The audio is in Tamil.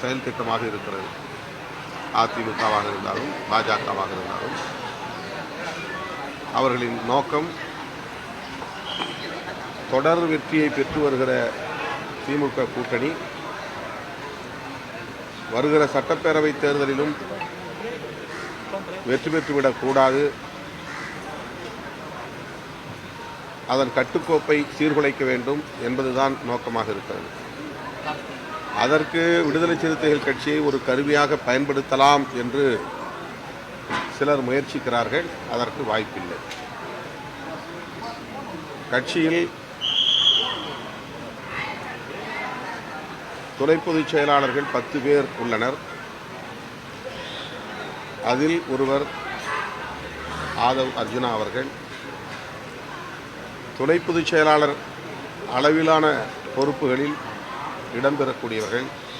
செயல் திட்டமாக இருக்கிறது. அதிமுகவாக இருந்தாலும் பாஜகவாக இருந்தாலும். அவர்களின் நோக்கம் தொடர் வெற்றியை பெற்று வருகிற திமுக கூட்டணி. வருகிற சட்டப்பேரவை தேர்தலிலும் வெற்றி பெற்றுவிடக்கூடாது அதன் கட்டுக்கோப்பை சீர்குலைக்க வேண்டும் என்பதுதான் நோக்கமாக இருக்கிறது. அதற்கு விடுதலை சிறுத்தைகள் கட்சியை ஒரு கருவியாக பயன்படுத்தலாம் என்று சிலர் முயற்சிக்கிறார்கள். அதற்கு வாய்ப்பில்லை. கட்சியில் துணை பொதுச் செயலாளர்கள் பத்து பேர் உள்ளனர். அதில் ஒருவர் ஆதவ் அர்ஜுனா அவர்கள். துணை பொதுச் செயலாளர் அளவிலான பொறுப்புகளில் இடம்பெறக்கூடியவர்கள்.